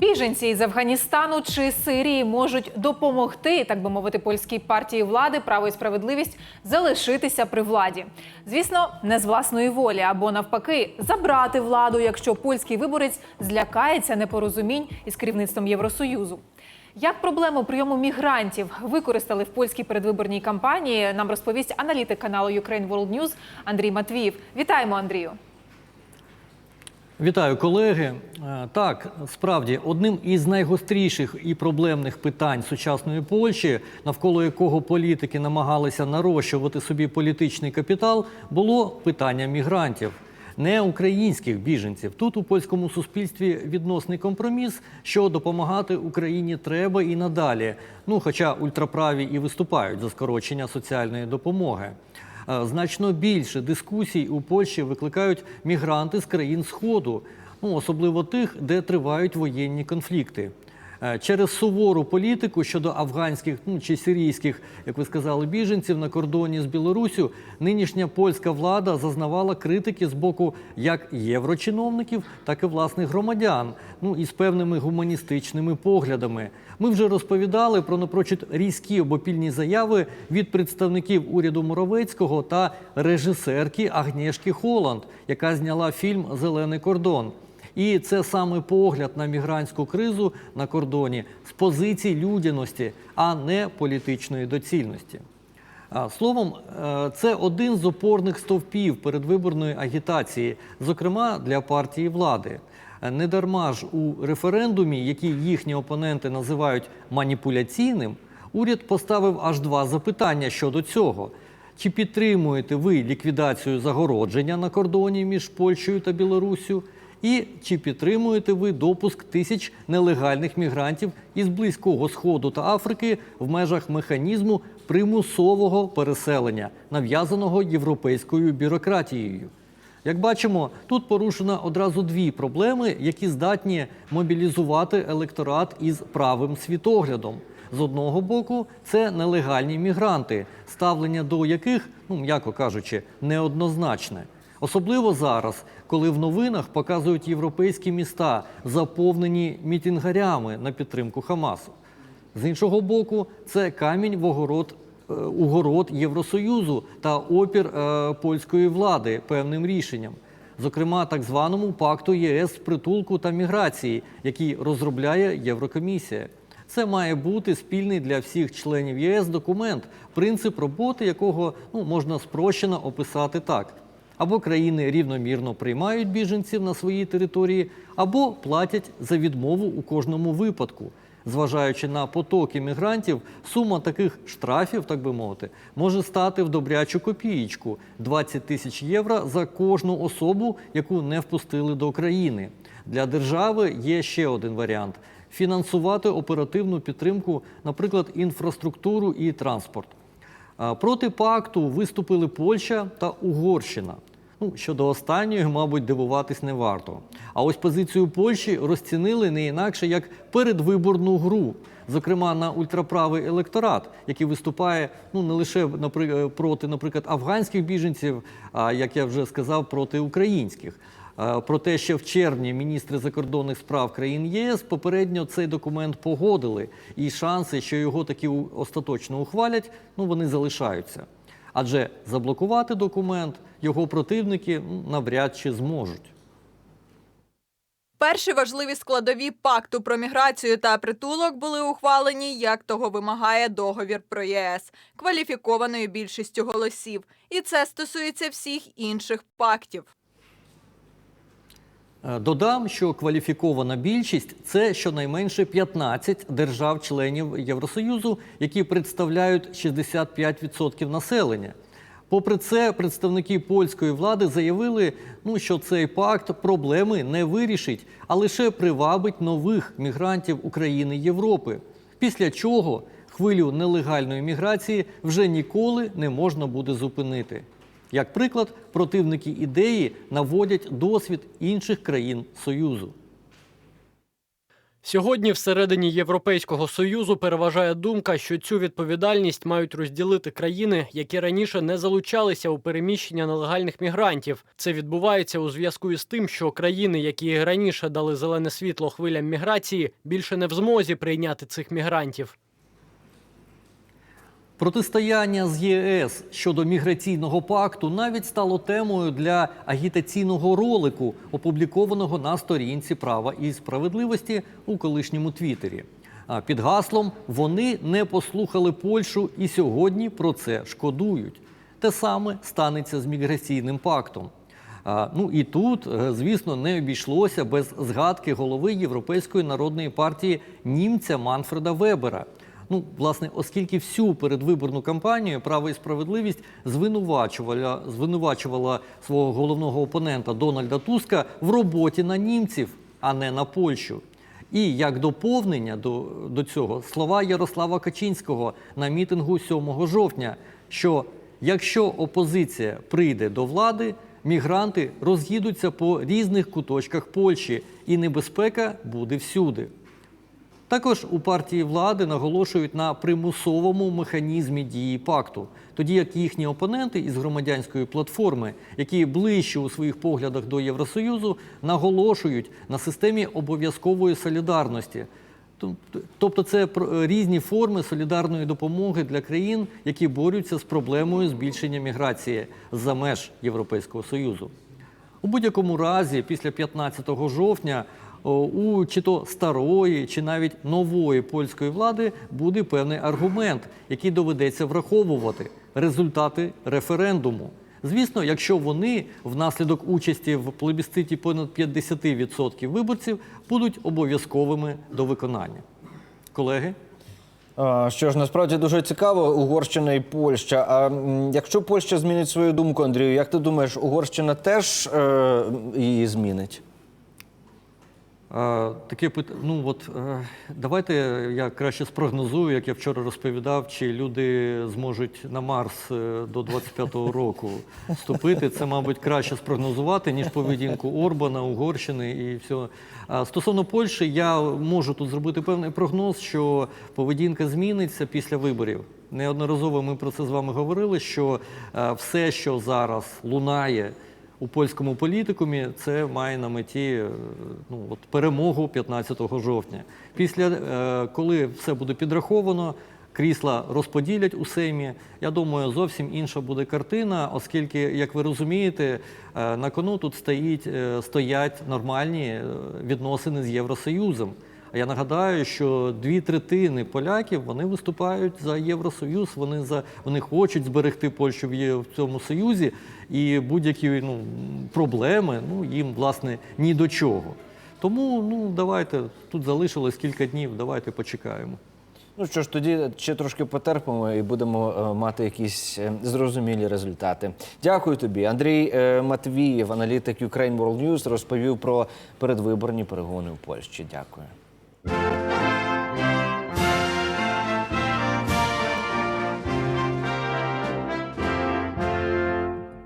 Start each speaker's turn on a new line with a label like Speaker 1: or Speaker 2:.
Speaker 1: Біженці із Афганістану чи Сирії можуть допомогти, так би мовити, польській партії влади право і справедливість залишитися при владі. Звісно, не з власної волі або навпаки забрати владу, якщо польський виборець злякається непорозумінь із керівництвом Євросоюзу. Як проблему прийому мігрантів використали в польській передвиборній кампанії, нам розповість аналітик каналу Ukraine World News Андрій Матвіїв. Вітаємо, Андрію!
Speaker 2: Вітаю, колеги. Е, Так, справді одним із найгостріших і проблемних питань сучасної Польщі, навколо якого політики намагалися нарощувати собі політичний капітал, було питання мігрантів. Не українських біженців тут у польському суспільстві відносний компроміс, що допомагати Україні треба і надалі. Ну, хоча ультраправі і виступають за скорочення соціальної допомоги. Е, Значно більше дискусій у Польщі викликають мігранти з країн Сходу, ну особливо тих, де тривають воєнні конфлікти. Е, Через сувору політику щодо афганських ну, чи сирійських, як ви сказали, біженців на кордоні з Білоруссю, нинішня польська влада зазнавала критики з боку як єврочиновників, так і власних громадян, ну і з певними гуманістичними поглядами. Ми вже розповідали про напрочуд різкі обопільні заяви від представників уряду Моровецького та режисерки Агнєшки Холланд, яка зняла фільм Зелений кордон. І це саме погляд на мігрантську кризу на кордоні з позиції людяності, а не політичної доцільності. Словом, е, це один з опорних стовпів передвиборної агітації, зокрема для партії влади. Е, Недарма ж у референдумі, який їхні опоненти називають маніпуляційним, уряд поставив аж два запитання щодо цього. Чи підтримуєте ви ліквідацію загородження на кордоні між Польщею та Білоруссю? І чи підтримуєте ви допуск тисяч нелегальних мігрантів із Близького Сходу та Африки в межах механізму примусового переселення, нав'язаного європейською бюрократією? Як бачимо, тут порушено одразу дві проблеми, які здатні мобілізувати електорат із правим світоглядом. З одного боку, це нелегальні мігранти, ставлення до яких, ну м'яко кажучи, неоднозначне. Особливо зараз, коли в новинах показують європейські міста, заповнені мітингарями на підтримку Хамасу. З іншого боку, це камінь в огород, е, у город Євросоюзу та опір е, польської влади певним рішенням, зокрема так званому пакту ЄС з притулку та міграції, який розробляє Єврокомісія. Це має бути спільний для всіх членів ЄС документ, принцип роботи якого ну, можна спрощено описати так. Або країни рівномірно приймають біженців на своїй території, або платять за відмову у кожному випадку. Зважаючи на потоки мігрантів, сума таких штрафів, так би мовити, може стати в добрячу копієчку 20 тисяч євро за кожну особу, яку не впустили до країни. Для держави є ще один варіант фінансувати оперативну підтримку, наприклад, інфраструктуру і транспорт. Проти пакту виступили Польща та Угорщина. Ну, щодо останньої, мабуть, дивуватись не варто. А ось позицію Польщі розцінили не інакше як передвиборну гру, зокрема на ультраправий електорат, який виступає ну не лише проти, наприклад, афганських біженців, а як я вже сказав, проти українських. Е, Проте ще в червні міністри закордонних справ країн ЄС попередньо цей документ погодили, і шанси, що його таки остаточно ухвалять, ну вони залишаються. Адже заблокувати документ його противники навряд чи зможуть.
Speaker 3: Перші важливі складові пакту про міграцію та притулок були ухвалені, як того вимагає договір про ЄС, кваліфікованою більшістю голосів. І це стосується всіх інших пактів.
Speaker 2: Е, Додам, що кваліфікована більшість це щонайменше 15 держав-членів Євросоюзу, які представляють 65% населення. Попри це, представники польської влади заявили, ну, що цей пакт проблеми не вирішить, а лише привабить нових мігрантів України Європи. Після чого хвилю нелегальної міграції вже ніколи не можна буде зупинити. Як приклад, противники ідеї наводять досвід інших країн Союзу.
Speaker 4: Сьогодні всередині Європейського союзу переважає думка, що цю відповідальність мають розділити країни, які раніше не залучалися у переміщення нелегальних мігрантів. Це відбувається у зв'язку із тим, що країни, які раніше дали зелене світло хвилям міграції, більше не в змозі прийняти цих мігрантів.
Speaker 2: Протистояння з ЄС щодо міграційного пакту навіть стало темою для агітаційного ролику, опублікованого на сторінці права і справедливості у колишньому Твіттері. Під гаслом вони не послухали Польщу і сьогодні про це шкодують. Те саме станеться з міграційним пактом. Ну і тут, е, звісно, не обійшлося без згадки голови Європейської народної партії німця Манфреда Вебера. Ну, власне, оскільки всю передвиборну кампанію право і справедливість звинувачувала, звинувачувала свого головного опонента Дональда Туска в роботі на німців, а не на Польщу. І як доповнення до, до цього слова Ярослава Качинського на мітингу 7 жовтня, що якщо опозиція прийде до влади, мігранти роз'їдуться по різних куточках Польщі, і небезпека буде всюди. Також у партії влади наголошують на примусовому механізмі дії пакту, тоді як їхні опоненти із громадянської платформи, які ближче у своїх поглядах до Євросоюзу, наголошують на системі обов'язкової солідарності. Тобто це про- різні форми солідарної допомоги для країн, які борються з проблемою збільшення міграції за меж Європейського Союзу. У будь-якому разі, після 15 жовтня у чи то старої, чи навіть нової польської влади буде певний аргумент, який доведеться враховувати результати референдуму. Звісно, якщо вони внаслідок участі в плебісциті понад 50% виборців будуть обов'язковими до виконання. Колеги?
Speaker 5: Що ж, насправді дуже цікаво, Угорщина і Польща. А якщо Польща змінить свою думку, Андрію, як ти думаєш, Угорщина теж е, її змінить?
Speaker 2: Таке пит... ну от е, давайте я краще спрогнозую, як я вчора розповідав, чи люди зможуть на Марс е, до 25-го року вступити. Це, мабуть, краще спрогнозувати, ніж поведінку Орбана, Угорщини і всього. Стосовно Польщі, я можу тут зробити певний прогноз, що поведінка зміниться після виборів. Неодноразово ми про це з вами говорили, що е, все, що зараз лунає у польському політикумі це має на меті е, ну, от перемогу 15 жовтня. Після е, коли все буде підраховано, крісла розподілять у Сеймі. Я думаю, зовсім інша буде картина, оскільки, як ви розумієте, е, на кону тут стоїть, стоять нормальні відносини з Євросоюзом. Я нагадаю, що дві третини поляків вони виступають за Євросоюз, вони за вони хочуть зберегти Польщу в, в цьому союзі, і будь-які ну, проблеми ну, їм власне ні до чого. Тому ну давайте тут залишилось кілька днів. Давайте почекаємо.
Speaker 5: Ну що ж, тоді ще трошки потерпимо і будемо е, мати якісь е, зрозумілі результати. Дякую тобі. Андрій е, Матвієв, аналітик Ukraine World News, розповів про передвиборні перегони в Польщі. Дякую.